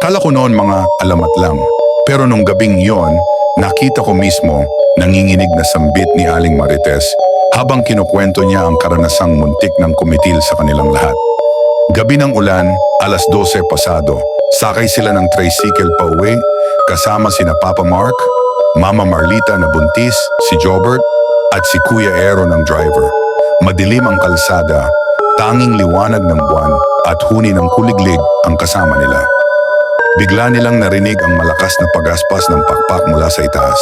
Akala ko noon mga alamat lang. Pero nung gabing yon, nakita ko mismo nanginginig na sambit ni Aling Marites habang kinukwento niya ang karanasang muntik ng kumitil sa kanilang lahat. Gabi ng ulan, alas 12 pasado, sakay sila ng tricycle pa uwi kasama sina Papa Mark, Mama Marlita na buntis, si Jobert, at si Kuya Ero ng driver. Madilim ang kalsada, tanging liwanag ng buwan at huni ng kuliglig ang kasama nila. Bigla nilang narinig ang malakas na pagaspas ng pakpak mula sa itaas.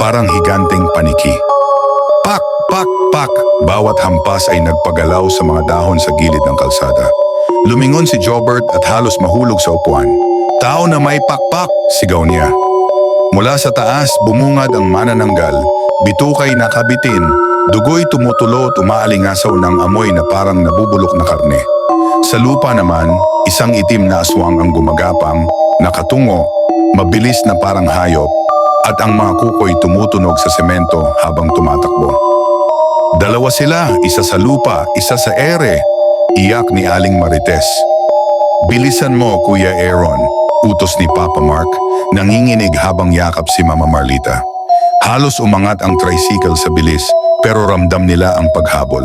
Parang higanteng paniki. Pak, pak, pak! Bawat hampas ay nagpagalaw sa mga dahon sa gilid ng kalsada. Lumingon si Jobert at halos mahulog sa upuan. Tao na may pakpak! Sigaw niya. Mula sa taas, bumungad ang manananggal, bitukay nakabitin, dugoy tumutulo at umaalingasaw ng amoy na parang nabubulok na karne. Sa lupa naman, isang itim na aswang ang gumagapang, nakatungo, mabilis na parang hayop, at ang mga kukoy tumutunog sa semento habang tumatakbo. Dalawa sila, isa sa lupa, isa sa ere, iyak ni Aling Marites. Bilisan mo, Kuya Aaron, utos ni Papa Mark, nanginginig habang yakap si Mama Marlita. Halos umangat ang tricycle sa bilis pero ramdam nila ang paghabol.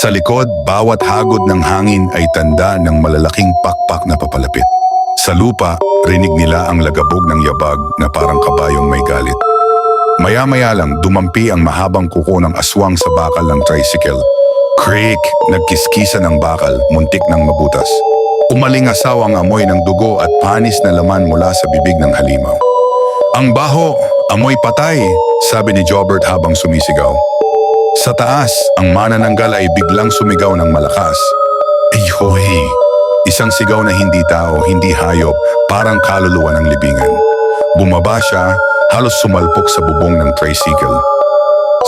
Sa likod, bawat hagod ng hangin ay tanda ng malalaking pakpak na papalapit. Sa lupa, rinig nila ang lagabog ng yabag na parang kabayong may galit. Maya-maya lang dumampi ang mahabang kuko ng aswang sa bakal ng tricycle. Creak! Nagkiskisa ng bakal, muntik ng mabutas. Umalingasaw ang amoy ng dugo at panis na laman mula sa bibig ng halimaw. Ang baho, amoy patay, sabi ni Jobert habang sumisigaw. Sa taas, ang manananggal ay biglang sumigaw ng malakas. Isang sigaw na hindi tao, hindi hayop, parang kaluluwa ng libingan. Bumaba siya, halos sumalpok sa bubong ng tricycle.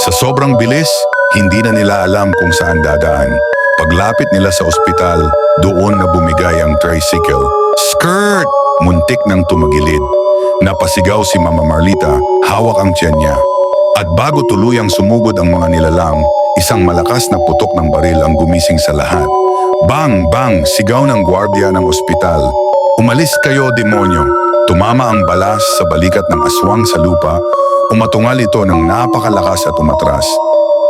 Sa sobrang bilis, hindi na nila alam kung saan dadaan. Paglapit nila sa ospital, doon na bumigay ang tricycle. Skirt! Muntik ng tumagilid. Napasigaw si Mama Marlita, hawak ang tiyan niya. At bago tuluyang sumugod ang mga nilalang, isang malakas na putok ng baril ang gumising sa lahat. Bang! Bang! Sigaw ng gwardiya ng ospital. Umalis kayo, demonyo! Tumama ang balas sa balikat ng aswang sa lupa, umatungal ito ng napakalakas at umatras.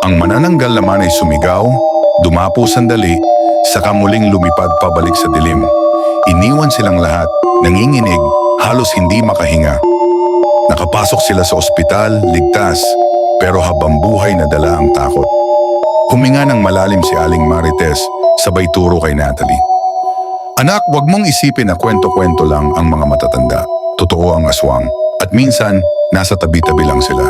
Ang manananggal naman ay sumigaw, dumapo sandali, saka muling lumipad pabalik sa dilim. Iniwan silang lahat, nanginginig, halos hindi makahinga. Nakapasok sila sa ospital, ligtas, pero habang buhay na dala ang takot. Huminga ng malalim si Aling Marites, sabay turo kay Natalie. Anak, wag mong isipin na kwento-kwento lang ang mga matatanda. Totoo ang aswang. At minsan, nasa tabi-tabi lang sila.